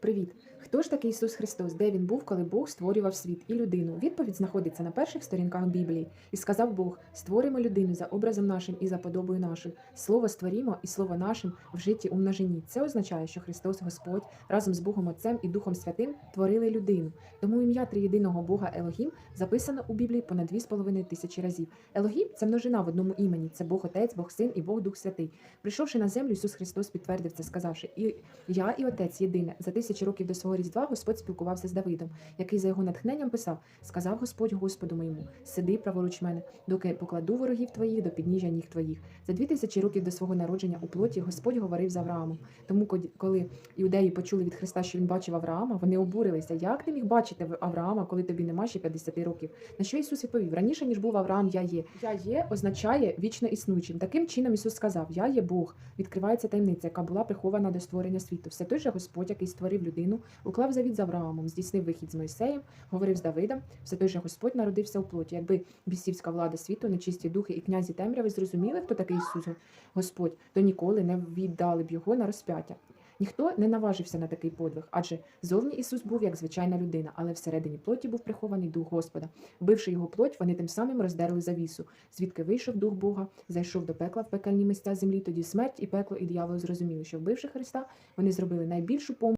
Привіт! Хто ж такий Ісус Христос? Де він був, коли Бог створював світ і людину? Відповідь знаходиться на перших сторінках Біблії. І сказав Бог: створимо людину за образом нашим і за подобою нашою. Слово створімо і слово нашим вжиті у множині. Це означає, що Христос Господь разом з Богом Отцем і Духом Святим творили людину. Тому ім'я триєдиного Бога Елогім записано у Біблії понад дві з половиною тисячі разів. Елогім це множина в одному імені. Це Бог Отець, Бог Син і Бог Дух Святий. Прийшовши на землю, Ісус Христос підтвердив це, сказавши: І я і Отець єдине. За тисячі років до свого Різдва Господь спілкувався з Давидом, який за його натхненням писав: Сказав Господь Господу моєму: Сиди праворуч мене, доки покладу ворогів твоїх до підніжжя ніг твоїх. За дві тисячі років до свого народження у плоті Господь говорив з Авраамом. Тому, коли іудеї почули від Христа, що він бачив Авраама, вони обурилися. Як ти міг бачити Авраама, коли тобі нема ще 50 років? На що Ісус відповів? Раніше ніж був Авраам, я є. Я є означає вічно існуючим. Таким чином Ісус сказав: Я є Бог. Відкривається таємниця, яка була прихована до створення світу. Все той же Господь, який створив людину, уклав завіт з Авраамом, здійснив вихід з Мойсеєм, говорив з Давидом. Все той же Господь народився у плоті. Якби бісівська влада світу, нечисті духи і князі темряви зрозуміли, хто такий Ісус Господь, то ніколи не віддали б його на розп'яття. Ніхто не наважився на такий подвиг, адже зовні Ісус був як звичайна людина, але всередині плоті був прихований дух Господа. Вбивши його плоть, вони тим самим роздерли завісу, звідки вийшов дух Бога, зайшов до пекла в пекельні місця землі. Тоді смерть і пекло і диявол зрозуміли, що вбивши Христа, вони зробили найбільшу помилку.